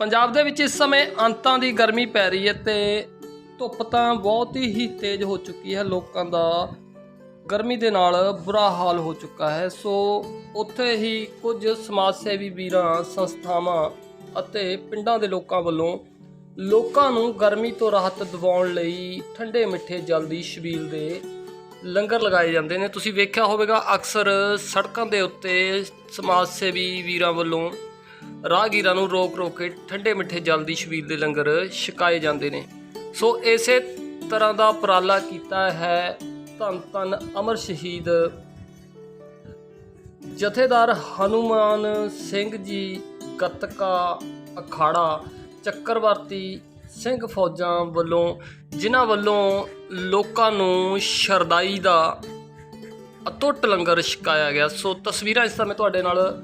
ਪੰਜਾਬ ਦੇ ਵਿੱਚ ਇਸ ਸਮੇਂ ਅੰਤਾਂ ਦੀ ਗਰਮੀ ਪੈ ਰਹੀ ਹੈ ਤੇ ਧੁੱਪ ਤਾਂ ਬਹੁਤ ਹੀ ਤੇਜ਼ ਹੋ ਚੁੱਕੀ ਹੈ। ਲੋਕਾਂ ਦਾ ਗਰਮੀ ਦੇ ਨਾਲ ਬੁਰਾ ਹਾਲ ਹੋ ਚੁੱਕਾ ਹੈ। ਸੋ ਉੱਥੇ ਹੀ ਕੁਝ ਸਮਾਜ ਸੇਵੀ ਵੀਰਾਂ, ਸੰਸਥਾਵਾਂ ਅਤੇ ਪਿੰਡਾਂ ਦੇ ਲੋਕਾਂ ਵੱਲੋਂ ਲੋਕਾਂ ਨੂੰ ਗਰਮੀ ਤੋਂ ਰਾਹਤ ਦਿਵਾਉਣ ਲਈ ਠੰਡੇ ਮਿੱਠੇ ਜਲ ਦੀ ਛਬੀਲ ਦੇ ਲੰਗਰ ਲਗਾਏ ਜਾਂਦੇ ਨੇ। ਤੁਸੀਂ ਵੇਖਿਆ ਹੋਵੇਗਾ, ਅਕਸਰ ਸੜਕਾਂ ਦੇ ਉੱਤੇ ਸਮਾਜ ਸੇਵੀ ਵੀਰਾਂ ਵੱਲੋਂ ਰਾਹਗੀਰਾਂ ਨੂੰ ਰੋਕ ਰੋਕ ਕੇ ਠੰਡੇ ਮਿੱਠੇ ਜਲ ਦੀ ਛਬੀਲ ਦੇ ਲੰਗਰ ਛਕਾਏ ਜਾਂਦੇ ਨੇ। ਸੋ ਇਸੇ ਤਰ੍ਹਾਂ ਦਾ ਉਪਰਾਲਾ ਕੀਤਾ ਹੈ ਧੰਨ ਧੰਨ ਅਮਰ ਸ਼ਹੀਦ ਜਥੇਦਾਰ ਹਨੂਮਾਨ ਸਿੰਘ ਜੀ, ਗਤਕਾ, ਅਖਾੜਾ, ਚੱਕਰਵਰਤੀ ਸਿੰਘ ਫੌਜਾਂ ਵੱਲੋਂ, ਜਿਨ੍ਹਾਂ ਵੱਲੋਂ ਲੋਕਾਂ ਨੂੰ ਸ਼ਰਦਾਈ ਦਾ ਅਤੁੱਟ ਲੰਗਰ ਛਕਾਇਆ ਗਿਆ। ਸੋ ਤਸਵੀਰਾਂ ਇਸ ਸਮੇਂ ਤੁਹਾਡੇ ਨਾਲ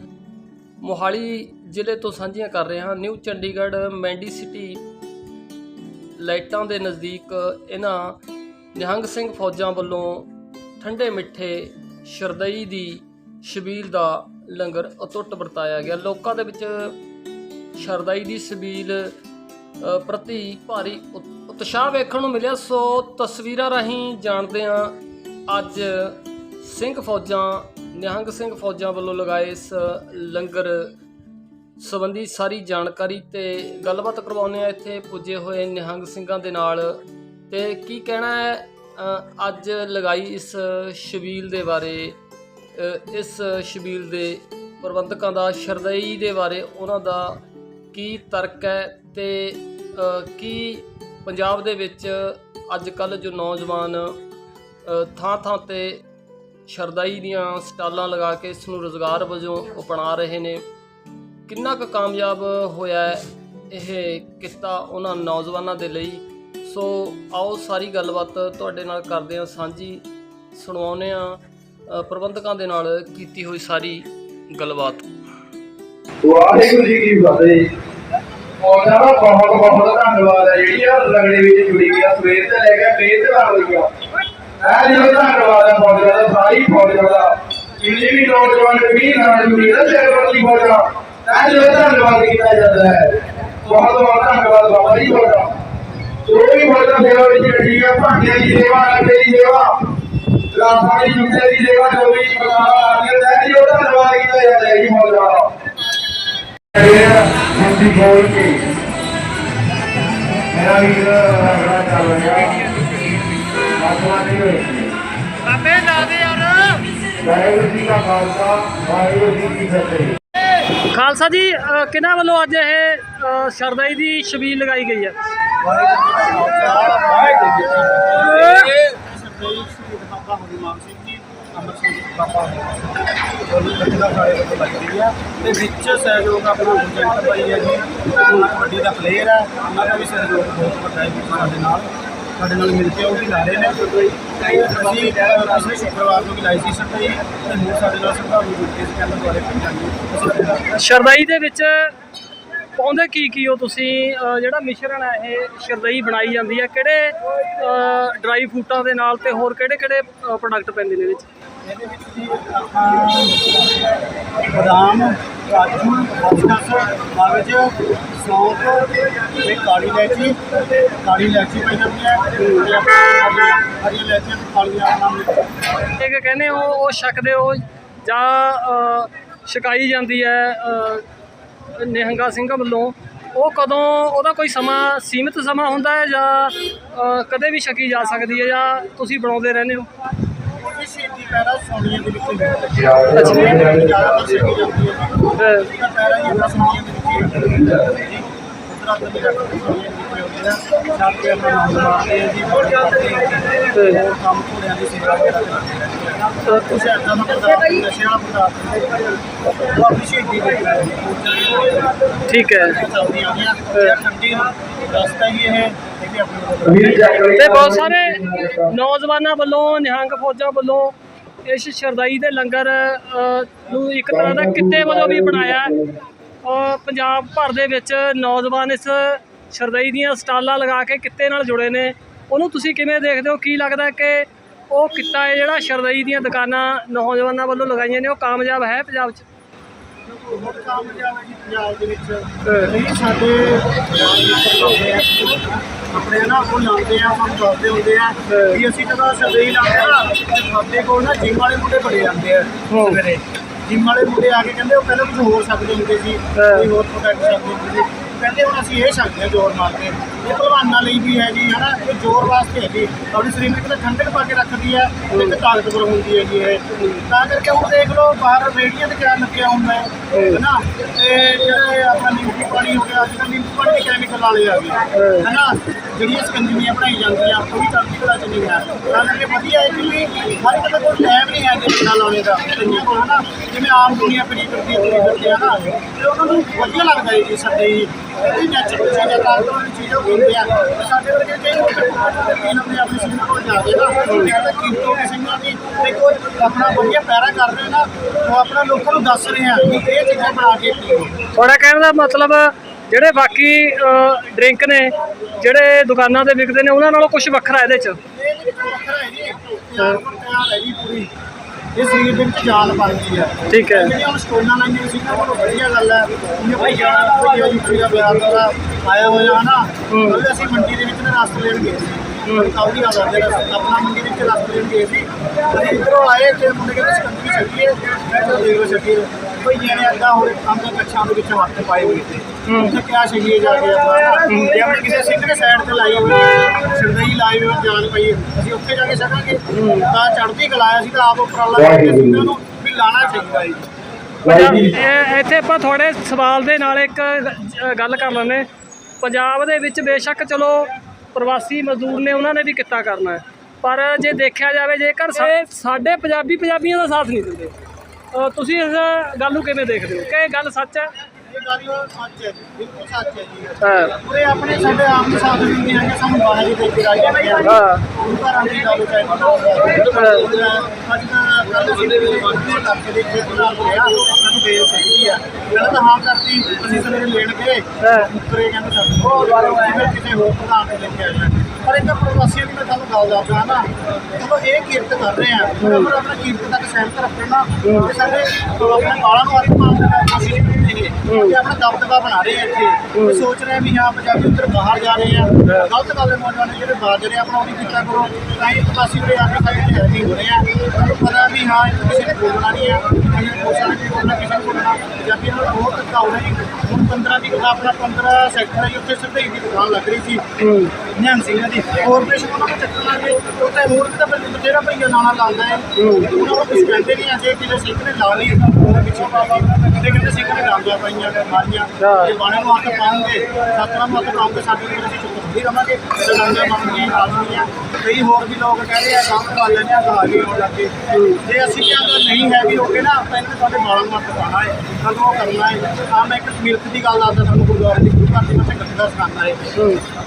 ਮੋਹਾਲੀ ਜ਼ਿਲ੍ਹੇ ਤੋਂ ਸਾਂਝੀਆਂ ਕਰ ਰਹੇ ਹਾਂ। ਨਿਊ ਚੰਡੀਗੜ੍ਹ, ਮੈਂਡੀ ਸਿਟੀ ਲਾਈਟਾਂ ਦੇ ਨਜ਼ਦੀਕ ਇਹਨਾਂ ਨਿਹੰਗ ਸਿੰਘ ਫੌਜਾਂ ਵੱਲੋਂ ਠੰਡੇ ਮਿੱਠੇ ਸ਼ਰਦਈ ਦੀ ਸ਼ਬੀਲ ਦਾ ਲੰਗਰ ਅਤੁੱਟ ਵਰਤਾਇਆ ਗਿਆ। ਲੋਕਾਂ ਦੇ ਵਿੱਚ ਸ਼ਰਦਾਈ ਦੀ ਸ਼ਬੀਲ ਪ੍ਰਤੀ ਭਾਰੀ ਉਤ- ਉਤਸ਼ਾਹ ਵੇਖਣ ਨੂੰ ਮਿਲਿਆ। ਸੋ ਤਸਵੀਰਾਂ ਰਾਹੀਂ ਜਾਣਦੇ ਹਾਂ, ਅੱਜ ਸਿੰਘ ਫੌਜਾਂ, ਨਿਹੰਗ ਸਿੰਘ ਫੌਜਾਂ ਵੱਲੋਂ ਲਗਾਏ ਇਸ ਲੰਗਰ ਸੰਬੰਧੀ ਸਾਰੀ ਜਾਣਕਾਰੀ ਤੇ ਗੱਲਬਾਤ ਕਰਵਾਉਂਦੇ ਆ ਇੱਥੇ ਪੁੱਜੇ ਹੋਏ ਨਿਹੰਗ ਸਿੰਘਾਂ ਦੇ ਨਾਲ। ਤੇ ਕੀ ਕਹਿਣਾ ਹੈ ਅੱਜ ਲਗਾਈ ਇਸ ਸ਼ਬੀਲ ਦੇ ਬਾਰੇ? ਇਸ ਸ਼ਬੀਲ ਦੇ ਪ੍ਰਬੰਧਕਾਂ ਦਾ, ਸ਼ਰਦਈ ਦੇ ਬਾਰੇ ਉਹਨਾਂ ਦਾ ਕੀ ਤਰਕ ਹੈ ਤੇ ਕੀ ਪੰਜਾਬ ਦੇ ਵਿੱਚ ਅੱਜ ਕੱਲ ਜੋ ਨੌਜਵਾਨ ਥਾਂ ਥਾਂ ਤੇ ਸ਼ਰਦਾਈ ਦੀਆਂ ਸਟਾਲਾਂ ਲਗਾ ਕੇ ਇਸ ਨੂੰ ਰੋਜ਼ਗਾਰ ਵਜੋਂ ਅਪਣਾ ਰਹੇ ਨੇ। ਕਿੰਨਾ ਕੁ ਕਾਮਯਾਬ ਹੋਇਆ ਹੈ ਇਹ ਕਿੱਤਾ ਉਹਨਾਂ ਨੌਜਵਾਨਾਂ ਦੇ ਲਈ? ਸੋ ਆਓ ਸਾਰੀ ਗੱਲਬਾਤ ਤੁਹਾਡੇ ਨਾਲ ਕਰਦੇ ਹਾਂ, ਸਾਂਝੀ ਸੁਣਾਉਂਦੇ ਆ ਪ੍ਰਬੰਧਕਾਂ ਦੇ ਨਾਲ ਕੀਤੀ ਹੋਈ ਸਾਰੀ ਗੱਲਬਾਤ। ਵਾਹਿਗੁਰੂ ਜੀ ਕੀ ਫਤਿਹ। ਉਹਨਾਂ ਦਾ ਬਹੁਤ ਬਹੁਤ ਧੰਨਵਾਦ ਹੈ। ਜਿਹੜੀ ਆ ਲੰਗੜੇ ਵਿੱਚ ਜੁੜੀ ਗਿਆ ਸਵੇਰ ਤੋਂ ਲੈ ਕੇ ਫੇਰ ਤੇ ਆ ਰਹੀ ਆ। ਜਿਹੜਾ ਧੰਨਵਾਦ ਹੈ ਫੌਜਾਂ ਦਾ ਸਾਰੀ ਫੌਜਾਂ ਦਾ ਜਿੰਨੇ ਵੀ ਨੌਜਵਾਨ ਵੀ ਨਾਲ ਜੁੜੀ ਨਾ ਚੈਰਵਰਤੀ ਫੌਜਾਂ ਇਹ ਜਿਹੜਾ ਧੰਨਵਾਦ ਕੀਤਾ ਜਾਂਦਾ ਹੈ ਬਹੁਤ ਬਹੁਤ ਧੰਨਵਾਦ ਬਾਬਾ ਜੀ ਤੁਹਾਡਾ ਜੋ ਵੀ ਫੌਜਾਂ ਸੇਵਾ ਵਿੱਚ ਲੱਗੀ ਆ ਭਾਂਡਿਆਂ ਦੀ ਸੇਵਾ ਲੱਗੇ ਦੀ ਸੇਵਾ ਰਾਸਾਂ ਦੀ ਜੁੱਤੇ ਦੀ ਸੇਵਾ ਜੋ ਵੀ ਪ੍ਰਕਾਰ ਆ ਰਹੀ ਹੈ ਇਹ ਜਿਹੜਾ ਧੰਨਵਾਦ ਕੀਤਾ ਜਾਂਦਾ ਹੈ ਜੀ ਫੌਜਾਂ ਦਾ ਹਿੰਦੀ ਬੋਲ ਕੇ ਮੇਰਾ ਵੀਰ ਰਗੜਾ ਚੱਲ ਰਿਹਾ ਆਤਮਾ ਨਹੀਂ ਹੋਈ ਬਾਬੇ ਲਾ ਦੇ ਯਾਰ ਵਾਹਿਗੁਰੂ ਜੀ ਕਾ ਖਾਲਸਾ ਵਾਹਿਗੁਰੂ ਜੀ ਕੀ ਫਤਿਹ ਖਾਲਸਾ ਜੀ ਕਿਹਨਾਂ ਵੱਲੋਂ ਅੱਜ ਇਹ ਸ਼ਰਦਾਈ ਦੀ ਛਬੀਲ ਲਗਾਈ ਗਈ ਹੈ ਤੇ ਵਿੱਚ ਸਹਿਯੋਗ ਆਪਣਾ ਗੁਰਜੰਟ ਭਾਈ ਹੈ ਜੀ ਉਹਨਾਂ ਦਾ ਪਲੇਅਰ ਹੈ ਉਹਨਾਂ ਦਾ ਵੀ ਸਹਿਯੋਗ ਬਹੁਤ ਵੱਡਾ ਹੈ ਸਾਡੇ ਨਾਲ ਸਾਡੇ ਨਾਲ ਮਿਲ ਕੇ ਉਹ ਵੀ ਲਾ ਰਹੇ ਨੇ। ਤੇ ਅਸੀਂ ਸ਼ੁੱਕਰਵਾਰ ਨੂੰ ਵੀ ਲਾਈ ਸੀ ਸਰਦਾਈ ਤੇ ਹੁਣ ਸਾਡੇ ਨਾਲ ਸਰਦਾਰ ਨੂੰ ਜੁੜ ਕੇ ਇਸ ਕੈਂਪ ਦੁਆਰੇ ਪਹੁੰਚਾਂਗੇ। ਸ਼ਰਦਾਈ ਦੇ ਵਿੱਚ ਪਾਉਂਦੇ ਕੀ ਕੀ ਹੋ ਤੁਸੀਂ? ਜਿਹੜਾ ਮਿਸ਼ਰਣ ਹੈ ਇਹ ਸ਼ਰਦਾਈ ਬਣਾਈ ਜਾਂਦੀ ਹੈ। ਕਿਹੜੇ ਡਰਾਈ ਫਰੂਟਾਂ ਦੇ ਨਾਲ ਤੇ ਹੋਰ ਕਿਹੜੇ ਕਿਹੜੇ ਪ੍ਰੋਡਕਟ ਪੈਂਦੇ ਨੇ ਵਿੱਚ? ਇਹਦੇ ਵਿੱਚ ਜੀ ਆਪਾਂ ਬਦਾਮ ਕਾਜੂ ਖਸਖਸ ਮਗਜ ਸੌਂਫ ਤੇ ਕਾਲੀ ਇਲਾਇਚੀ। ਕਾਲੀ ਇਲਾਇਚੀ ਪਈ ਜਾਂਦੀ ਹੈ। ਹਰੀ ਇਲਾਇਚੀ ਤੇ ਕਾਲੀਆਂ ਨਾਮ ਇੱਕ ਕਹਿੰਦੇ ਹੋ ਉਹ ਛਕਦੇ ਹੋ ਜਾਂ ਅ, ਛਕਾਈ ਜਾਂਦੀ ਹੈ ਨਿਹੰਗਾ ਸਿੰਘਾਂ ਵੱਲੋਂ ਉਹ ਕਦੋਂ ਉਹਦਾ ਕੋਈ ਸਮਾਂ ਸੀਮਿਤ ਸਮਾਂ ਹੁੰਦਾ ਹੈ ਜਾਂ ਕਦੇ ਵੀ ਛਕੀ ਜਾ ਸਕਦੀ ਹੈ ਜਾਂ ਤੁਸੀਂ ਬਣਾਉਂਦੇ ਰਹਿੰਦੇ ਹੋ? ਸ਼ਹੀਦੀ ਪੈਰਾ ਸੋਨੀਆ ਦੇ ਵਿੱਚ ਅੱਛਾ। ਪੈਰਾ ਹੀ। ਆਪਣਾ ਸੋਨੀਆ ਦੇ ਵਿੱਚ ਠੀਕ ਹੈ। ਤੇ ਬਹੁਤ ਸਾਰੇ ਨੌਜਵਾਨਾਂ ਵੱਲੋਂ, ਨਿਹੰਗ ਫੌਜਾਂ ਵੱਲੋਂ ਇਸ ਸ਼ਰਦਾਈ ਦੇ ਲੰਗਰ ਨੂੰ ਇੱਕ ਤਰ੍ਹਾਂ ਦਾ ਕਿੱਤੇ ਵੱਲੋਂ ਵੀ ਬਣਾਇਆ। ਪੰਜਾਬ ਭਰ ਦੇ ਵਿੱਚ ਨੌਜਵਾਨ ਇਸ ਸ਼ਰਦਾਈ ਦੀਆਂ ਸਟਾਲਾਂ ਲਗਾ ਕੇ ਕਿੱਤੇ ਨਾਲ ਜੁੜੇ ਨੇ। ਉਹਨੂੰ ਤੁਸੀਂ ਕਿਵੇਂ ਦੇਖਦੇ ਹੋ? ਕੀ ਲੱਗਦਾ ਕਿ ਉਹ ਕਿੱਤਾ ਹੈ ਜਿਹੜਾ ਸ਼ਰਦਾਈ ਦੀਆਂ ਦੁਕਾਨਾਂ ਨੌਜਵਾਨਾਂ ਵੱਲੋਂ ਲਗਾਈਆਂ ਨੇ? ਉਹ ਕਾਮਯਾਬ ਹੈ ਪੰਜਾਬ 'ਚ? ਬਹੁਤ ਕਾਮਯਾਬ ਹੈ ਜੀ ਪੰਜਾਬ ਦੇ ਵਿੱਚ। ਨਹੀਂ ਸਾਡੇ ਆਪਣੇ ਨਾ ਉਹ ਲਾਉਂਦੇ ਆ ਸਾਨੂੰ ਦੱਸਦੇ ਹੁੰਦੇ ਆ ਵੀ ਅਸੀਂ ਜਦੋਂ ਸਰਵੇਈ ਲਾਉਂਦੇ ਆ ਸਾਡੇ ਕੋਲ ਨਾ ਜਿਮ ਵਾਲੇ ਮੁੰਡੇ ਬੜੇ ਆਉਂਦੇ ਆ ਸਵੇਰੇ। ਜਿਮ ਵਾਲੇ ਮੁੰਡੇ ਆ ਕੇ ਕਹਿੰਦੇ ਉਹ ਪਹਿਲਾਂ ਕੁਝ ਹੋਰ ਸਕਦੇ ਹੁੰਦੇ ਸੀ, ਕੋਈ ਹੋਰ ਪ੍ਰੋਡਕਟ ਸਕਦੇ ਹੁੰਦੇ ਸੀ। ਕਹਿੰਦੇ ਹੁਣ ਅਸੀਂ ਇਹ ਸਕਦੇ ਹਾਂ ਜ਼ੋਰ ਮਾਰ ਕੇ ਇਹ ਭਲਵਾਨਾਂ ਲਈ ਵੀ ਹੈ ਜੀ, ਹਨਾ? ਇਹ ਜ਼ੋਰ ਵਾਸਤੇ ਹੈ ਜੀ। ਆਪਣੀ ਸਰੀਰ ਨੂੰ ਕਿਤੇ ਠੰਡਕ ਪਾ ਕੇ ਰੱਖਦੀ ਹੈ ਤੇ ਇੱਕ ਤਾਕਤਵਰ ਹੁੰਦੀ ਹੈ ਜੀ ਇਹ। ਤਾਂ ਕਰਕੇ ਹੁਣ ਦੇਖ ਲਓ, ਬਾਹਰ ਰੇੜੀਆਂ ਤੇ ਕਿਆ ਲੱਗਿਆ ਹੁੰਦਾ ਹੈ ਹਨਾ? ਤੇ ਜਿਹੜੇ ਆਪਣਾ ਨਿੰਬੂ ਪਾਣੀ ਹੋ ਗਿਆ ਅੱਜ ਨਿੰਬੂ ਪਾਣੀ ਦੇ ਕੈਮੀਕਲ ਵਾਲੇ ਆ ਗਏ, ਹਨਾ? ਜਿਹੜੀਆਂ ਸਕੰਜੀਆਂ ਬਣਾਈ ਜਾਂਦੀਆਂ, ਉਹ ਵੀ ਚੜ੍ਹਦੀ ਕਲਾ ਚ ਹੈ ਤਾਂ ਕਰਕੇ ਵਧੀਆ ਹੈ ਕਿ ਹਰ ਇੱਕ ਦੇ ਕੋਈ ਟਾਈਮ ਨਹੀਂ ਹੈ ਕਿ ਨਾਲ ਲਾਉਣੇ ਦਾ। ਕਈਆਂ ਕੋਲ, ਹਨਾ? ਜਿਵੇਂ ਆਮ ਦੁਨੀਆ ਫਿਰੀ ਫਿਰਦੀ ਹੈ ਤੁਰੀ ਫਿਰਦੀ ਹੈ ਨਾ ਤੇ ਉਹਨਾਂ ਨੂੰ ਵਧੀਆ ਲੱਗਦਾ ਹੈ ਜੀ ਸਾਡੇ ਜੀ ਇਹ ਨੈਚੁਰਲ ਚੀਜ਼ਾਂ ਤਾਕਤਵਰ ਵਾਲੀ ਚੀਜ਼ਾਂ ਉਹ ਪੀਂਦੇ ਆ। ਤੇ ਸਾਡੇ ਵਰਗੇ ਕਈ ਲੋਕ ਪੀਣ ਆਪਣੇ ਆਪਣੇ ਸਿੰਘ ਕੋਲ ਜਾ ਕੇ ਨਾ ਕਹਿੰਦੇ ਕੀਮਤੋਂ ਦੇ ਸਿੰਘਾਂ ਦੀ ਤੇ ਕੋਈ ਆਪਣਾ ਵਧੀਆ ਪੈਰਾ ਕਰ ਰਹੇ ਨਾ ਉਹ ਆਪਣਾ ਲੋਕਾਂ ਨੂੰ ਦੱਸ ਰਹੇ ਆ ਕਿ ਇਹ ਚੀਜ਼ਾਂ ਬਣਾ ਕੇ ਪੀਓ। ਤੁਹਾਡਾ ਕਹਿਣ ਦਾ ਮਤਲਬ ਜਿਹੜੇ ਬਾਕੀ ਡਰਿੰਕ ਨੇ ਜਿਹੜੇ ਦੁਕਾਨਾਂ ਤੇ ਵਿਕਦੇ ਨੇ ਉਹਨਾਂ ਨਾਲੋਂ ਕੁਝ ਵੱਖਰਾ ਇਹਦੇ 'ਚ? ਇਹ ਵਿੱਚ ਵੱਖਰਾ ਹੈ ਜੀ। ਤਿਆਰ ਤਿਆਰ ਹੈ ਜੀ ਪੂਰੀ। ਇਹ ਸਰੀਰ ਦੇ ਵਿੱਚ ਜਾਨ ਪਾਉਂਦੀ ਹੈ। ਠੀਕ ਹੈ। ਜਿਹੜੀਆਂ ਹੁਣ ਸਟੋਨਾਂ ਲਾਈਆਂ ਸੀ ਨਾ ਉਹ ਵਧੀਆ ਗੱਲ ਹੈ। ਇਹ ਭਾਈ ਜਾਣਾ ਕੋਈ ਜੀ ਪੂਰਾ ਬਿਆਰ ਦਾ ਆਇਆ ਹੋਇਆ ਨਾ ਕੱਲ ਅਸੀਂ ਮੰਡੀ ਦੇ ਵਿੱਚ ਨਾ ਰਸ ਲੈਣ ਗਏ ਸੀ। ਕਾਫੀ ਆ ਜਾਂਦੇ ਆਪਣਾ ਮੰਡੀ ਦੇ ਵਿੱਚ ਰਸ ਲੈਣ ਗਏ ਸੀ। ਅਸੀਂ ਇੱਧਰੋਂ ਆਏ ਤੇ ਮੁੰਡੇ ਕਹਿੰਦੇ ਸਕੰਦੀ ਛੱਡੀਏ। ਮੈਂ ਕਿਹਾ ਦੇਖ ਛੱਡੀਏ। ਕੋਈ ਜਣੇ ਅੱਧਾ ਹੋਰੇ ਕੰਮ ਦੇ ਕੱਛਾਂ ਦੇ ਵਿੱਚ ਹੱਥ ਪਾਏ ਹੋਏ ਤੇ ਉੱਥੇ ਕਿਆ ਛੱਡੀਏ ਜਾ ਕੇ ਆਪਾਂ ਜੇ ਆਪਣੇ ਕਿਸੇ ਸਿੰਘ ਨੇ ਸਾਈਡ ਤੇ ਲਾਈ ਹੋਈ ਹੈ ਸਰਦਈ ਲਾਈ ਹੋਈ ਜਾਨ ਪਈ ਹੈ, ਅਸੀਂ ਉੱਥੇ ਜਾ ਕੇ ਸਕਾਂਗੇ ਤਾਂ ਚੜ੍ਹਦੀ ਕਲਾ ਹੈ, ਅਸੀਂ ਤਾਂ ਆਪ ਉਪਰਾਲਾ ਕਰਕੇ ਸਿੰਘਾਂ ਨੂੰ ਵੀ ਲਾਣਾ ਚਾਹੀਦਾ ਹੈ ਵਾਹਿਗੁਰੂ ਜੀ। ਇਹ ਇੱਥੇ ਆਪਾਂ ਤੁਹਾਡੇ ਸਵਾਲ ਦੇ ਨਾਲ ਇੱਕ ਗੱਲ ਕਰ ਲੈਂਦੇ ਪੰਜਾਬ ਦੇ ਵਿੱਚ ਬੇਸ਼ੱਕ ਚਲੋ ਪ੍ਰਵਾਸੀ ਮਜ਼ਦੂਰ ਨੇ ਉਹਨਾਂ ਨੇ ਵੀ ਕਿੱਤਾ ਕਰਨਾ ਹੈ। ਪਰ ਜੇ ਦੇਖਿਆ ਜਾਵੇ ਜੇਕਰ ਸਾਡੇ ਪੰਜਾਬੀ ਪੰਜਾਬੀਆਂ ਦਾ ਸਾਥ ਨਹੀਂ ਦਿੰਦੇ। ਤੁਸੀਂ ਇਸ ਗੱਲ ਨੂੰ ਕਿਵੇਂ ਦੇਖਦੇ ਹੋ? ਕਿ ਇਹ ਗੱਲ ਸੱਚ ਹੈ? ਹੈ ਪੂਰੇ ਆਪਣੇ ਸਾਡੇ ਆਮ ਸਾਧਨ ਹੁੰਦੇ ਹਨ ਕਿ ਸਾਨੂੰ ਬਾਹਰ ਹੀ ਦੇ ਕੇ ਰਾਜੀ ਜਾਂਦੇ ਹਨ ਹਾਂ। ਉਹ ਘਰਾਂ ਦੀ ਗੱਲ ਚਾਹੀਦੀ ਅੱਜ ਦਾ ਕੱਲ ਅਸੀਂ ਦੇ ਇਲਾਕੇ ਦੇ ਖੇਤ ਨਾਲ ਗਿਆ ਸਾਨੂੰ ਬੇਲ ਚਾਹੀਦੀ ਆ। ਪਹਿਲਾਂ ਤਾਂ ਹਾਂ ਕਰਤੀ ਅਸੀਂ ਸਵੇਰੇ ਲੈਣ ਗਏ। ਹਾਂ। ਮੁਕਰੇ ਕਹਿੰਦੇ ਸਾਨੂੰ ਉਹ ਅਸੀਂ ਫਿਰ ਕਿਸੇ ਹੋਰ ਪ੍ਰਧਾਨ ਤੋਂ ਲੈ ਕੇ ਆਏ ਹਾਂ। ਪਰ ਇਹਨਾਂ ਪ੍ਰਵਾਸੀਆਂ ਦੀ ਮੈਂ ਤੁਹਾਨੂੰ ਗੱਲ ਦੱਸਦਾ ਨਾ ਚਲੋ ਇਹ ਕੀਰਤ ਕਰ ਰਹੇ ਆ ਪਰ ਆਪਣਾ ਕੀਰਤ ਤੱਕ ਸਹਿਮਤ ਰੱਖਣਾ ਤੇ ਸਾਡੇ ਆਪਣੇ ਬਾਲਾਂ ਨੂੰ ਹੱਥ ਮਾਰਨ ਦੀ ਕੋਸ਼ਿਸ਼ ਨਹੀਂ ਕਿ ਆਪਣਾ ਦਬਦਬਾ ਬਣਾ ਰਹੇ ਆ ਇੱਥੇ। ਉਹ ਸੋਚ ਰਹੇ ਵੀ ਹਾਂ ਪੰਜਾਬੀ ਉੱਧਰ ਬਾਹਰ ਜਾ ਰਹੇ ਆ। ਗਲਤ ਗੱਲ ਹੈ ਨੌਜਵਾਨ ਜਿਹੜੇ ਬਾਹਰ ਜਾ ਰਹੇ ਆ, ਆਪਣਾ ਉਹ ਵੀ ਕੀਤਾ ਕਰੋ। ਤਾਂ ਹੀ ਪ੍ਰਵਾਸੀ ਉਰੇ ਆ ਕੇ ਸਾਡੇ ਹੈਲਦੀ ਹੋ ਰਹੇ ਆ। ਤੁਹਾਨੂੰ ਪਤਾ ਵੀ ਹਾਂ ਇੱਥੇ ਕਿਸੇ ਨੇ ਬੋਲਣਾ ਨਹੀਂ ਆ। ਕਿਸੇ ਨੇ ਕੋਸ਼ਿਸ਼ ਨਹੀਂ ਬੋਲਣਾ ਕਿਸੇ ਨੇ ਬੋਲਣਾ। ਪੰਜਾਬੀ ਨਾਲ ਬਹੁਤ ਧੱਕਾ ਹੋ ਰਿਹਾ ਜੀ। ਹੁਣ 15 ਦੀ ਆਪਣਾ 15 ਸੈਕਟਰ ਹੈ ਉੱਥੇ ਸਰਦਈ ਦੀ ਦੁਕਾਨ ਲੱਗ ਰਹੀ ਸੀ। ਨਿਹੰਗ ਸਿੰਘਾਂ ਦੀ। ਕਾਰਪੋਰੇਸ਼ਨ ਉਹਨਾਂ ਨੂੰ ਚੱਕਰ ਲਾ ਕੇ ਉੱਥੇ ਹੋਰ ਵੀ ਤਾਂ ਬਥੇਰਾ ਭਈਆ ਨਾਣਾ ਲਾਉਂਦਾ ਹੈ। ਉਹਨਾਂ ਨੂੰ ਕੁਝ ਕਹਿੰਦੇ ਨਹੀਂ ਆ ਜੇ ਕਿਸੇ ਸਿੰਘ ਨੇ ਲਾ ਲਈ ਤਾਂ ਉਹਦੇ ਪਿੱਛੇ ਬਾਬਾ ਤੇ ਕਹਿੰਦੇ ਸਿੰਘ ਨੇ ਡਾਂਗਾ ਪਾਈਆਂ ਮਾਰੀਆਂ। ਜੇ ਬਾਣੇ ਨੂੰ ਹੱਥ ਪਾਉਂਗੇ ਸਤਰਾਂ ਨੂੰ ਹੱਥ ਪਾਉਂਗੇ ਸਾਡੇ ਕੋਲ ਅਸੀਂ ਚੁੱਪ ਨਹੀਂ ਰਵਾਂਗੇ ਤੇ ਡਾਂਗਾ ਪਾਉਂਗੇ ਆਦਮੀਆਂ ਕਈ ਹੋਰ ਵੀ ਲੋਕ ਕਹਿ ਰਹੇ ਆ ਕੰਮ ਕਰ ਲੈਣੇ ਆ ਗਾ ਕੇ ਹੋਣ ਲੱਗੇ ਜੇ ਅਸੀਂ ਅਗਰ ਨਹੀਂ ਹੈ ਵੀ ਹੋਗੇ ਨਾ ਆਪਾਂ ਇਹਨਾਂ ਤੁਹਾਡੇ ਬਾਲਾਂ ਨੂੰ ਹੱਥ ਪਾਣਾ ਹੈ ਸਾਨੂੰ ਉਹ ਕਰਨਾ ਹੈ। ਆ ਮੈਂ ਇੱਕ ਮਿਲਕ ਦੀ ਗੱਲ ਦੱਸਦਾ ਸਾਨੂੰ ਗੁਰਦੁਆਰੇ ਦੀ। ਘਰ ਦੀ ਮੈਂ ਗੱਦਾ ਸਿਖਾਉਂਦਾ ਹੈ।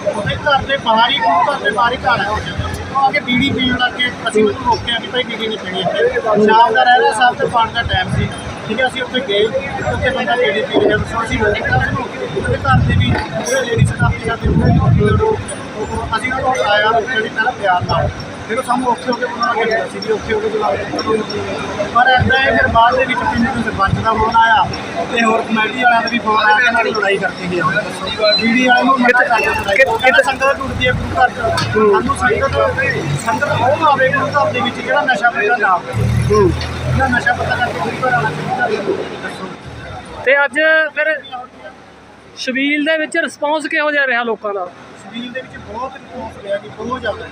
ਉਹਦੇ ਘਰ ਦੇ ਬਾਹਰ ਹੀ ਗੁਰੂ ਘਰ ਦੇ ਬਾਹਰ ਹੀ ਘਰ ਹੈ ਉਹ। ਆ ਕੇ ਬੀੜੀ ਪੀਣ ਲੱਗ ਕੇ ਅਸੀਂ ਉਹਨੂੰ ਰੋਕਿਆ ਕਿ ਭਾਈ ਬੀੜੀ ਨਹੀਂ ਪੀਣੀ ਇੱਥੇ। ਸ਼ਾਮ ਦਾ ਰਹਿਣਾ ਸਾਹਿਬ ਤੇ ਪਾਣ ਦਾ ਟਾਈਮ ਸੀ। ਠੀਕ ਹੈ ਅਸੀਂ ਉੱਥੇ ਗਏ। ਉੱਥੇ ਬੰਦਾ ਬੀੜੀ ਪੀ ਰਿਹਾ। ਸੀ ਅਸੀਂ ਰੋਕਿਆ ਉਹਨੂੰ। ਉਹਦੇ ਘਰ ਦੇ ਵੀ ਉਹ ਲੇਡੀ ਸਟਾਫ ਸਾਡੇ ਨੂੰ ਅਸੀਂ ਉਹਨੂੰ ਆਇਆ ਜਿਹੜੀ ਪਹਿਲਾਂ ਪਿਆਰ ਨਾਲ। ਫਿਰ ਉਹ ਸਾਨੂੰ ਔਖੇ ਹੋ ਕੇ ਉਹਨਾਂ ਅੱਗੇ ਗਿਆ ਸੀ ਵੀ ਔਖੇ ਹੋ ਕੇ ਬੁਲਾ ਪਰ ਐਦਾਂ ਇਹ ਫਿਰ ਬਾਅਦ ਦੇ ਵਿੱਚ ਪਿੰਡ ਦੇ ਸਰਪੰਚ ਦਾ ਫੋਨ ਆਇਆ ਤੇ ਹੋਰ ਕਮੇਟੀ ਵਾਲਿਆਂ ਦਾ ਵੀ ਫੋਨ ਆਇਆ ਕਿ ਨਾਲ ਲੜਾਈ ਕਰਤੀ ਗਈ ਬੀੜੀ ਵਾਲੇ ਨੂੰ ਮਨਾ ਕਰ ਦਿੱਤਾ ਕਿਤੇ। ਸੰਗਤ ਟੁੱਟਦੀ ਹੈ ਗੁਰੂ ਘਰ ਚ? ਸਾਨੂੰ ਸੰਗਤ ਸੰਗਤ ਉਹ ਆਵੇ ਗੁਰੂ ਘਰ ਦੇ ਵਿੱਚ ਜਿਹੜਾ ਨਸ਼ਾ ਪੱਤਾ ਨਾ ਆਵੇ ਜਿਹੜਾ ਨਸ਼ਾ ਪੱਤਾ ਕਰਕੇ ਗੁਰੂ ਘਰ ਆਉਣਾ ਚਾਹੀਦਾ ਦੱਸੋ। ਤੇ ਅੱਜ ਫਿਰ ਸ਼ਬੀਲ ਦੇ ਵਿੱਚ ਰਿਸਪੌਂਸ ਕਿਹੋ ਜਿਹਾ ਰਿਹਾ ਲੋਕਾਂ ਦਾ? ਸਰੀਰ ਦੇ ਵਿੱਚ ਬਹੁਤ ਰਿਸਪੌਂਸ ਰਿਹਾ ਜੀ ਬਹੁਤ ਜ਼ਿਆਦਾ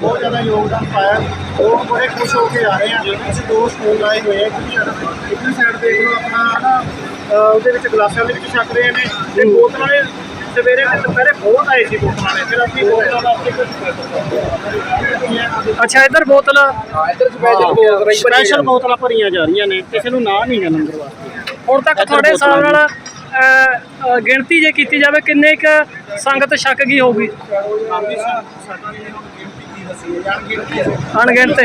ਬਹੁਤ ਜ਼ਿਆਦਾ ਯੋਗਦਾਨ ਪਾਇਆ। ਲੋਕ ਬੜੇ ਖੁਸ਼ ਹੋ ਕੇ ਆ ਰਹੇ ਆ। ਅਸੀਂ ਦੋ ਸਕੂਲ ਆਏ ਹੋਏ ਆ ਇੱਕ ਸਾਈਡ ਦੇਖ ਲਓ ਆਪਣਾ ਨਾ ਅਹ ਉਹਦੇ ਵਿੱਚ ਗਲਾਸਾਂ ਦੇ ਵਿੱਚ ਛਕ ਰਹੇ ਨੇ। ਤੇ ਬੋਤਲਾਂ ਨੇ ਸਵੇਰੇ ਤੇ ਦੁਪਹਿਰੇ ਬਹੁਤ ਆਏ ਸੀ ਬੋਤਲਾਂ ਨੇ ਫਿਰ ਆਪਣੀ ਬੋਤਲਾਂ ਦਾ ਆਪਣੇ ਅੱਛਾ ਇੱਧਰ ਬੋਤਲ ਸਪੈਸ਼ਲ ਬੋਤਲਾਂ ਭਰੀਆਂ ਜਾ ਰਹੀਆਂ ਨੇ ਕਿਸੇ ਨੂੰ ਨਾ ਨਹੀਂ ਹੈ ਲੰਗਰ ਵਾਸਤੇ। ਹੁਣ ਤੱਕ ਤੁਹਾਡੇ ਹਿਸਾਬ ਨਾਲ ਗਿਣਤੀ ਜੇ ਕੀਤੀ ਜਾਵੇ ਕਿੰਨੇ ਕੁ ਸੰਗਤ ਛਕ ਗਈ ਹੋਊਗੀ? ਕੀ ਦੱਸੀ ਹੈ। ਯਾਰ ਅਣਗਿਣਤ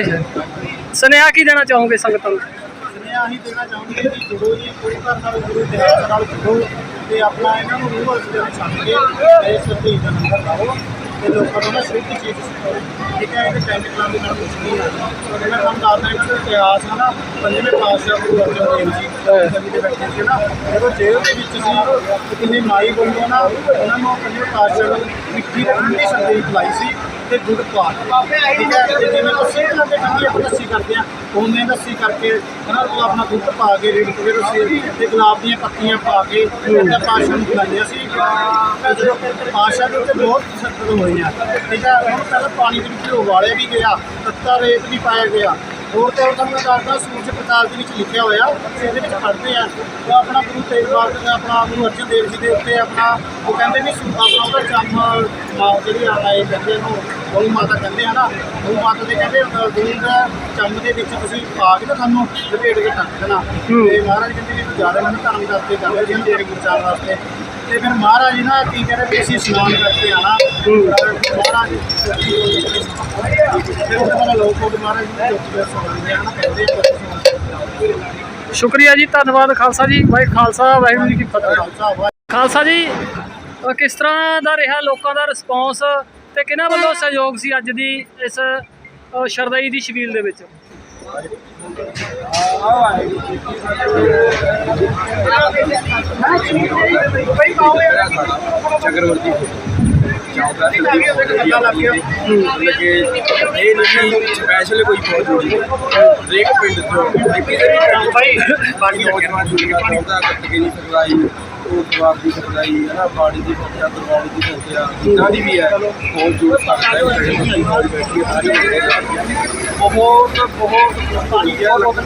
ਸੁਨੇਹਾ ਕੀ ਦੇਣਾ ਚਾਹੋਗੇ ਸੰਗਤਾਂ ਨੂੰ? ਸੁਨੇਹਾ ਅਸੀਂ ਦੇਣਾ ਚਾਹੁੰਦੇ ਕਿ ਜੁੜੋ ਜੀ ਗੁਰੂ ਘਰ ਨਾਲ ਗੁਰੂ ਇਤਿਹਾਸ ਨਾਲ ਜੁੜੋ ਤੇ ਆਪਣਾ ਇਹਨਾਂ ਨੂੰ ਰੂਹ ਅਰਜ਼ ਦੇ ਛੱਡ ਕੇ ਇਸ ਸਤੀ ਦਾ ਨੰਬਰ ਲਾਓ ਤੇ ਲੋਕਾਂ ਨੂੰ ਨਾ ਸ਼ੁੱਧ ਚੀਜ਼ ਠੀਕ ਹੈ ਇਹ ਟੈਂਟ ਕਲਾਮ ਦੇ ਨਾਲ ਨਹੀਂ ਹੈ। ਤੇ ਮੈਂ ਤੁਹਾਨੂੰ ਦੱਸਦਾ ਇਹਨਾਂ ਦਾ ਇਤਿਹਾਸ ਹੈ ਨਾ ਪੰਜਵੇਂ ਪਾਤਸ਼ਾਹ ਗੁਰੂ ਅਰਜਨ ਦੇਵ ਜੀ ਕਵੀ ਦੇ ਬੈਠੇ ਸੀ ਨਾ ਜਦੋਂ ਜੇਲ੍ਹ ਦੇ ਵਿੱਚ ਸੀ ਤੇ ਕਿੰਨੇ ਮਾਈ ਬੋਲੀਆਂ ਨਾ ਉਹਨਾਂ ਨੂੰ ਪੰਜਵੇਂ ਪਾਤਸ਼ਾਹ ਨੇ ਮਿੱਠੀ ਦੀ ਠੰਡੀ ਸੰਦੇਸ਼ ਖਿਲਾਈ ਸੀ। ਤੇ ਗੁੜ ਪਾ। ਠੀਕ ਹੈ ਤੇ ਜਿਵੇਂ ਲੱਸੀ ਬਣਾਉਂਦੇ ਠੰਡੀ ਆਪਾਂ ਲੱਸੀ ਕਰਦੇ ਆ। ਉਹਨੇ ਲੱਸੀ ਕਰਕੇ ਹਨਾ ਉਹ ਆਪਣਾ ਦੁੱਧ ਪਾ ਕੇ ਰੇੜ ਕੇ ਲੱਸੀ ਤੇ ਗੁਲਾਬ ਦੀਆਂ ਪੱਤੀਆਂ ਪਾ ਕੇ ਤੇ ਪਾਸ਼ਾ ਨੂੰ ਖਿਲਾਉਂਦੇ ਸੀ ਤੇ ਜਦੋਂ ਪਾਸ਼ਾ ਦੇ ਉੱਤੇ ਬਹੁਤ ਤਸੱਦਦ ਹੋਏ ਆ। ਠੀਕ ਹੈ ਹੁਣ ਪਹਿਲਾਂ ਪਾਣੀ ਦੇ ਵਿੱਚ ਉਬਾਲਿਆ ਵੀ ਗਿਆ ਤੱਤਾ ਰੇਤ ਵੀ ਪਾਇਆ ਗਿਆ। ਹੋਰ ਤੇ ਹੋਰ ਤੁਹਾਨੂੰ ਮੈਂ ਦੱਸਦਾ ਸੂਰਜ ਪ੍ਰਕਾਸ਼ ਦੇ ਵਿੱਚ ਲਿਖਿਆ ਹੋਇਆ ਇਹਦੇ ਵਿੱਚ ਪੜ੍ਹਦੇ ਆ। ਉਹ ਆਪਣਾ ਗੁਰੂ ਤੇਗ ਬਹਾਦਰ ਦਾ ਆਪਣਾ ਗੁਰੂ ਅਰਜਨ ਦੇਵ ਜੀ ਦੇ ਉੱਤੇ ਆਪਣਾ ਉਹ ਕਹਿੰਦੇ ਵੀ ਆਪਣਾ ਉਹਦਾ ਚੰਮ ਮਾਂ ਜਿਹੜੀ ਆ ਇਹ ਕਹਿੰਦੇ ਇਹਨੂੰ ਗਊ ਮਾਤਾ ਕਹਿੰਦੇ ਆ ਨਾ ਗਊ ਮਾਤਾ ਦੇ ਕਹਿੰਦੇ ਗਊ ਦਾ ਚੰਮ ਦੇ ਵਿੱਚ ਤੁਸੀਂ ਪਾ ਕੇ ਤਾਂ ਤੁਹਾਨੂੰ ਲਪੇਟ ਕੇ ਟੱਕ ਦੇਣਾ। ਤੇ ਮਹਾਰਾਜ ਕਹਿੰਦੇ ਵੀ ਜ਼ਿਆਦਾ ਮੈਨੂੰ ਧਰਮ ਕਰਕੇ ਕਰਦੇ ਜੀ ਤੇਰੇ ਗੁਰਚਾਰ ਵਾਸਤੇ ਤੇ ਫਿਰ ਮਹਾਰਾਜ ਜੀ ਨਾ ਕੀ ਕਹਿੰਦੇ ਵੀ ਅਸੀਂ ਇਸ਼ਨਾਨ ਕਰਕੇ ਆਣਾ ਮਹਾਰਾਜ ਫਿਰ ਉਹ ਕਹਿੰਦਾ ਲੋਕ ਉਹ ਮਹਾਰਾਜ ਜੀ ਦੇ ਉੱਤੇ ਸੁਣਦੇ ਆ ਨਾ ਕਹਿੰਦੇ ਆ ਸ਼ੁਕਰੀਆ ਜੀ ਧੰਨਵਾਦ ਖਾਲਸਾ ਜੀ ਭਾਈ ਖਾਲਸਾ ਵਾਹਿਗੁਰੂ ਜੀ ਕੀ ਫਤਿਹ। ਖਾਲਸਾ ਜੀ ਕਿਸ ਤਰ੍ਹਾਂ ਦਾ ਰਿਹਾ ਲੋਕਾਂ ਦਾ ਰਿਸਪੌਂਸ ਤੇ ਕਿਹਨਾਂ ਵੱਲੋਂ ਸਹਿਯੋਗ ਸੀ ਅੱਜ ਦੀ ਇਸ ਸ਼ਰਦਈ ਦੀ ਸ਼ਬੀਲ ਦੇ ਵਿੱਚ? ਚੱਕਰਵਰਤੀ ਚੌਂਕਾ ਦੀ ਲੱਗੇ ਇਹ ਨਹੀਂ ਸਪੈਸ਼ਲ ਕੋਈ ਫੌਜ ਹੋਣੀ ਹਰੇਕ ਪਿੰਡ ਤੋਂ ਤੇ ਕਿਸੇ ਵੀ ਪਿੰਡ ਭਾਈ ਬਾਕੀ ਨੌਜਵਾਨ ਜੁੜਨਾ ਚਾਹੁੰਦਾ ਕੱਟਕੇ ਦੀ ਸਪਲਾਈ ਉਹ ਜਵਾਬ ਦੀ ਸਪਲਾਈ ਹੈ ਨਾ ਬਾੜੀ ਦੀ ਫੌਜਾ ਦਰਬਾਰੀ ਦੀ ਫੌਜਾ ਜਿੱਦਾਂ ਦੀ ਵੀ ਹੈ ਫੌਜ ਜੁੜ ਸਕਦਾ ਹੈ ਉਹ ਜਿਹੜੀ ਫੌਜ ਬੈਠੀ ਹੈ ਸਾਰੀ ਜਗ੍ਹਾ ਬਹੁਤ ਬਹੁਤ ਪਾਣੀ ਹੈ ਬਹੁਤ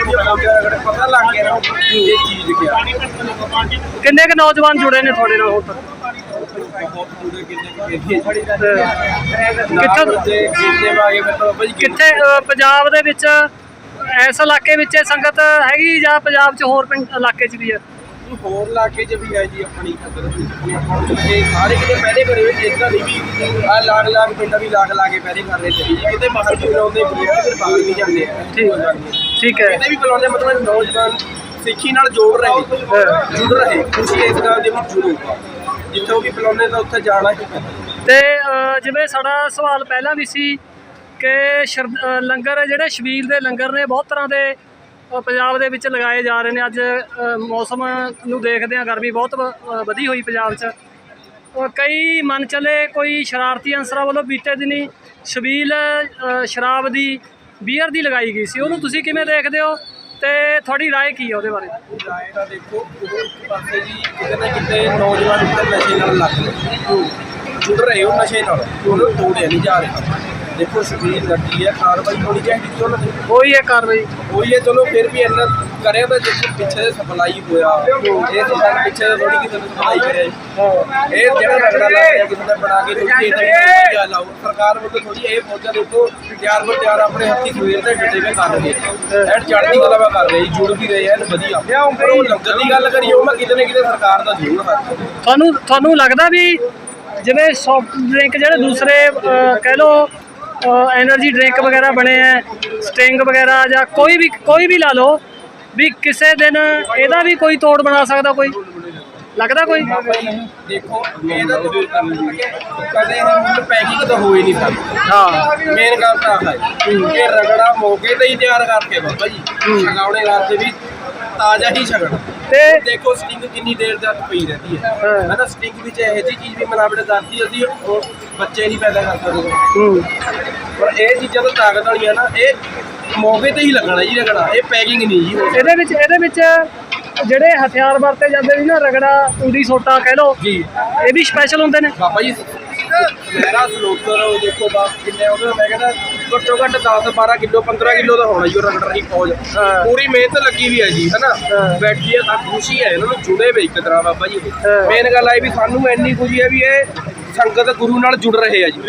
ਵਧੀਆ ਪਤਾ ਲੱਗ ਗਿਆ ਨਾ ਇਹ ਚੀਜ਼ ਕਿਆ ਕਿੰਨੇ ਕੁ ਨੌਜਵਾਨ ਜੁੜੇ ਨੇ ਤੁਹਾਡੇ ਨਾਲ ਕਿੰਨੇ ਕਿੱਥੋਂ- ਵਾਗੇ ਕਿੱਥੇ ਅ, ਪੰਜਾਬ ਦੇ ਵਿੱਚ ਇਸ ਇਲਾਕੇ ਵਿੱਚ ਇਹ ਸੰਗਤ ਹੈਗੀ ਜਾਂ ਪੰਜਾਬ 'ਚ ਹੋਰ ਪਿੰਡ ਇਲਾਕੇ 'ਚ ਵੀ ਹੈ? ਹੋਰ ਇਲਾਕੇ 'ਚ ਵੀ ਹੈ ਜੀ ਆਪਣੀ ਖਤਰ ਤੇ ਸਾਰੇ ਕਿਤੇ ਪਹਿਲੇ ਕਰੇ ਹੋਏ ਇਦਾਂ ਨਹੀਂ ਵੀ ਆ ਲਾਗ ਲਾਗ ਪਿੰਡਾਂ ਵੀ ਲਾਗ ਲਾ ਕੇ ਪਹਿਲੇ ਕਰ ਰਹੇ ਜੀ ਕਿਤੇ ਬਾਹਰ ਵੀ ਬੁਲਾਉਂਦੇ ਵੀ ਆ, ਫਿਰ ਬਾਹਰ ਵੀ ਜਾਂਦੇ ਆ। ਠੀਕ ਠੀਕ ਹੈ। ਕਿਤੇ ਵੀ ਬੁਲਾਉਂਦੇ ਮਤਲਬ ਨੌਜਵਾਨ ਸਿੱਖੀ ਨਾਲ ਜੋੜ ਰਹੇ ਜੁੜ ਰਹੇ ਤੁਸੀਂ ਇਸ ਗੱਲ ਦੇ ਵਿੱਚ ਜੁੜੋ ਜਿੱਥੋਂ ਵੀ ਬੁਲਾਉਂਦੇ ਤਾਂ ਉੱਥੇ ਜਾਣਾ ਹੀ ਤੇ ਜਿਵੇਂ ਸਾਡਾ ਸਵਾਲ ਪਹਿਲਾਂ ਵੀ ਸੀ ਕਿ ਲੰਗਰ ਜਿਹੜੇ ਸ਼ਬੀਲ ਦੇ ਲੰਗਰ ਨੇ ਬਹੁਤ ਤਰ੍ਹਾਂ ਦੇ ਪੰਜਾਬ ਦੇ ਵਿੱਚ ਲਗਾਏ ਜਾ ਰਹੇ ਨੇ ਅੱਜ ਅ, ਮੌਸਮ ਨੂੰ ਦੇਖਦੇ ਹਾਂ ਗਰਮੀ ਬਹੁਤ ਵ- ਅ, ਵਧੀ ਹੋਈ ਪੰਜਾਬ 'ਚ ਅ, ਕਈ ਮਨ ਚਲੇ ਕੋਈ ਸ਼ਰਾਰਤੀ ਅਨਸਰਾਂ ਵੱਲੋਂ ਬੀਤੇ ਦਿਨੀ ਸ਼ਬੀਲ ਅ, ਸ਼ਰਾਬ ਦੀ ਬੀਅਰ ਦੀ ਲਗਾਈ ਗਈ ਸੀ ਉਹਨੂੰ ਤੁਸੀਂ ਕਿਵੇਂ ਦੇਖਦੇ ਹੋ ਤੇ ਤੁਹਾਡੀ رائے ਕੀ ਹੈ ਉਹਦੇ ਬਾਰੇ ਰਾਏ ਤਾਂ ਦੇਖੋ ਉਹ ਇੱਕ ਪਾਸੇ ਜੀ ਕਿਤੇ ਨਾ ਕਿਤੇ ਨੌਜਵਾਨ ਜਿਹੜੇ ਨਸ਼ੇ ਨਾਲ ਲੱਗ ਰਹੇ ਜੁੜ ਰਹੇ ਹੋ ਨਸ਼ੇ ਨਾਲ ਉਹਨੂੰ ਤੋੜਿਆ ਨਹੀਂ ਜਾ ਰਿਹਾ ਦੇਖੋ ਸ਼ਬੀਰ ਲੱਗੀ ਹੈ ਕਾਰਵਾਈ ਹੋਣੀ ਚਾਹੀਦੀ ਉਹਨਾਂ ਦੀ ਉਹੀ ਹੈ ਕਾਰਵਾਈ। ਹੋਈ ਹੈ ਚਲੋ ਫਿਰ ਵੀ ਇੰਨਾ ਕਰਿਆ ਤਾਂ ਦੇਖੋ ਪਿੱਛੇ ਦੇ ਸਪਲਾਈ ਹੋਇਆ। ਇਹ ਤਾਂ ਪਿੱਛੇ ਦੇ ਥੋੜੀ ਨੇ ਸਪਲਾਈ ਕਰਿਆ। ਇਹ ਜਿਹੜਾ ਰਗੜਾ ਲੱਗ ਰਿਹਾ ਕਿਸੇ ਨੇ ਬਣਾ ਕੇ ਥੋੜੀ ਇਹ ਤਾਂ ਗੱਲ ਆਓ ਸਰਕਾਰ ਵੱਲੋਂ ਥੋੜੀ ਇਹ ਫੌਜਾਂ ਦੇਖੋ ਤਿਆਰ ਬਰ ਤਿਆਰ ਆਪਣੇ ਹੱਥੀ ਸਵੇਰ ਦੇ ਡੱਡੇ ਵੇ ਕਰ ਰਹੇ ਐਨ ਚੜ੍ਹਦੀ ਕਲਾ ਵਾ ਕਰ ਰਹੇ ਜੁੜ ਵੀ ਰਹੇ ਐਨ ਵਧੀਆ। ਪਰ ਉਹ ਲੰਗਰ ਦੀ ਗੱਲ ਉਹ ਮੈਂ ਕਿਤੇ ਨਾ ਕਿਤੇ ਸਰਕਾਰ ਦਾ ਜ਼ਰੂਰ ਹੱਥ ਹੈ। ਤੁਹਾਨੂੰ ਤੁਹਾਨੂੰ ਲੱਗਦਾ ਵੀ ਜਿਵੇਂ ਸੌਫਟ ਡਰਿੰਕ ਜਿਹੜੇ ਦੂਸਰੇ ਕਹਿ ਲਓ ਐਨਰਜੀ ડ્ਰਿંક ਵਗੈਰਾ ਬਣੇ ਹੈ ਸਟਿੰਗ ਵਗੈਰਾ ਜਾਂ ਕੋਈ ਵੀ ਕੋਈ ਵੀ ਲਾ ਲਓ ਵੀ ਕਿਸੇ ਦਿਨ ਇਹਦਾ ਵੀ ਕੋਈ ਤੋੜ ਬਣਾ ਸਕਦਾ ਕੋਈ? ਲੱਗਦਾ ਕੋਈ? ਦੇਖੋ ਇਹਦਾ ਜ਼ਰੂਰ ਕਰਨਾ ਕਦੇ ਹੁਣ ਪੈਕਿੰਗ ਤਾਂ ਹੋਈ ਨਹੀਂ ਸਕਦੀ ਹਾਂ। ਮੇਨ ਗੱਲ ਤਾਂ ਹੈ। ਇਹ ਰਗੜਾ ਮੌਕੇ ਤੇ ਹੀ ਤਿਆਰ ਕਰਕੇ ਬਾਬਾ ਜੀ। ਲਗਾਉਣੇ ਵਾਸਤੇ ਤਾਜ਼ਾ ਹੀ ਛਗਣਾ ਤੇ ਦੇਖੋ ਸਟਿੰਗ ਕਿੰਨੀ ਦੇਰ ਤੱਕ ਪਈ ਰਹਿੰਦੀ ਹੈ। ਹਾਂ। ਹੈ ਨਾ ਸਟਿੰਗ ਵਿੱਚ ਇਹੋ ਜਿਹੀ ਚੀਜ਼ ਵੀ ਮਿਲਾਵਟ ਕਰਦੀ ਅਸੀਂ ਉਹ ਬੱਚੇ ਨਹੀਂ ਪੈਦਾ ਕਰ ਸਕਦੇ। ਹੂੰ। ਪਰ ਇਹ ਚੀਜ਼ਾਂ ਤਾਂ ਤਾਕਤ ਵਾਲੀਆਂ ਨਾ ਇਹ ਮੌਕੇ ਤੇ ਹੀ ਲੱਗਣਾ ਜੀ ਰਗੜਾ। ਇਹ ਪੈਕਿੰਗ ਨਹੀਂ ਜੀ। ਹੋ ਇਹਦੇ ਵਿੱਚ ਇਹਦੇ ਵਿੱਚ ਜਿਹੜੇ ਹਥਿਆਰ ਵਰਤੇ ਜਾਂਦੇ ਨੇ ਨਾ ਰਗੜਾ ਉਂਦੀ ਸੋਟਾ ਕਹਿ ਲਓ ਜੀ। ਇਹ ਵੀ ਸਪੈਸ਼ਲ ਹੁੰਦੇ ਨੇ। ਬਾਬਾ ਜੀ ਮੇਰਾ ਸਲੋਕਰ ਉਹ ਦੇਖੋ ਬਾਪ ਕਿੰਨੇ ਉਹਦੇ ਮੈਂ ਕਹਿੰਦਾ ਘੱਟੋ ਘੱਟ 10 12 ਕਿਲੋ 15 ਕਿਲੋ ਦਾ ਹੋਣਾ ਜੀ ਉਹ ਰਗੜ ਰਹੀ ਫੌਜ ਹਾਂ। ਪੂਰੀ ਮਿਹਨਤ ਲੱਗੀ ਵੀ ਹੈ ਜੀ ਹੈਨਾ ਹਾਂ। ਬੈਠੀ ਹੈ ਤਾਂ ਖੁਸ਼ੀ ਹੈ ਇਹਨਾਂ ਨੂੰ ਜੁੜੇ ਵੇ ਇੱਕ ਤਰ੍ਹਾਂ ਬਾਬਾ ਜੀ ਹਾਂ। ਮੇਨ ਗੱਲ ਆਈ ਵੀ ਸਾਨੂੰ ਇੰਨੀ ਖੁਸ਼ੀ ਹੈ ਵੀ ਇਹ ਸੰਗਤ ਗੁਰੂ ਨਾਲ ਜੁੜ ਰਹੇ ਆ ਜੀ।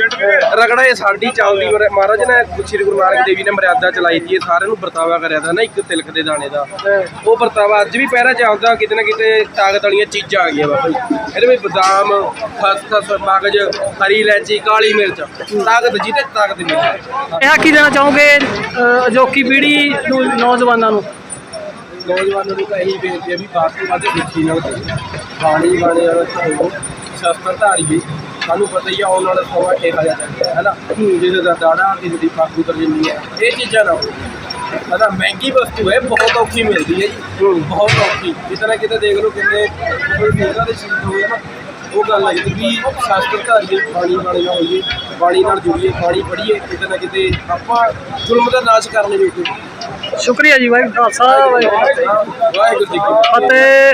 ਰਗੜਾ ਇਹ ਸਾਡੀ ਚੱਲਦੀ ਮਹਾਰਾਜ ਨੇ ਸ੍ਰੀ ਗੁਰੂ ਨਾਨਕ ਦੇਵ ਜੀ ਨੇ ਮਰਿਆਦਾ ਚਲਾਈ ਇਹ ਸਾਰਿਆਂ ਨੂੰ ਵਰਤਾਵਾ ਕਰਿਆ ਤਾਂ ਨਾ ਇੱਕ ਤਿਲਕ ਦੇ ਦਾਣੇ ਦਾ। ਉਹ ਵਰਤਾਵਾ ਅੱਜ ਵੀ ਪਹਿਰਾ ਚੱਲਦਾ ਕਿਤੇ ਨਾ ਕਿਤੇ ਤਾਕਤ ਵਾਲੀਆਂ ਚੀਜ਼ਾਂ ਆ ਗਈਆਂ ਬਾਬਾ ਜੀ। ਇਹਦੇ ਵਿੱਚ ਬਦਾਮ ਖਸਖਸ ਮਗਜ ਹਰੀ ਇਲਾਇਚੀ ਕਾਲੀ ਮਿਰਚ ਤਾਕਤ ਜੀ ਤੇ ਤਾਕਤ ਮਿਲਦੀ ਇਹ ਕੀ ਦੇਣਾ ਚਾਹੋਗੇ ਅਜੋਕੀ ਪੀੜ੍ਹੀ ਨੂੰ ਨੌਜਵਾਨਾਂ ਨੂੰ? ਨੌਜਵਾਨਾਂ ਨੂੰ ਤਾਂ ਇਹੀ ਬੇਨਤੀ ਹੈ ਵੀ ਵੱਧ ਤੋਂ ਵੱਧ ਨਾਲ ਕਰੋ ਬਾਣੀ ਬਾਣੇ ਵਾਲਾ ਸ਼ਸਤਰ ਧਾਰੀਏ ਸਾਨੂੰ ਪਤਾ ਹੀ ਆ ਸਮਾਂ ਕਿਹੋ ਜਿਹਾ ਚੱਲ ਰਿਹਾ ਹੈ ਨਾ ਜਿਹਦੇ ਦਾ ਦਾੜਾ ਕਿਸੇ ਦੀ ਪੱਗ ਉਤਰ ਜਾਂਦੀ ਹੈ ਇਹ ਚੀਜ਼ਾਂ ਨਾ ਹੋਣ। ਹੈ ਨਾ ਮਹਿੰਗੀ ਵਸਤੂ ਹੈ ਬਹੁਤ ਔਖੀ ਮਿਲਦੀ ਹੈ ਜੀ। ਬਹੁਤ ਔਖੀ। ਕਿਤੇ ਨਾ ਕਿਤੇ ਦੇਖ ਲਓ ਕਿੰਨੇ ਫੇਰਾ ਦੇ ਸ਼ਹੀਦ ਹੋਏ ਨਾ ਉਹ ਗੱਲ ਹੈ ਵੀ ਸ਼ਾਸਤਰ ਧਾਰੀਏ ਬਾਣੀ ਵਾਲੇ ਨਾਲ ਹੋਈਏ ਬਾਣੀ ਨਾਲ ਜੁੜੀਏ ਬਾਣੀ ਪੜ੍ਹੀਏ ਕਿਤੇ ਨਾ ਕਿਤੇ ਆਪਾਂ ਜ਼ੁਲਮ ਦਾ ਨਾਸ਼ ਕਰਨ ਜੋਗੇ। ਸ਼ੁਕਰੀਆ ਜੀ ਵਾਹਿਗੁਰੂ ਖਾਲਸਾ ਵਾਹਿਗੁਰੂ ਵਾਹਿਗੁਰੂ ਜੀ ਕੀ ਫਤਿਹ।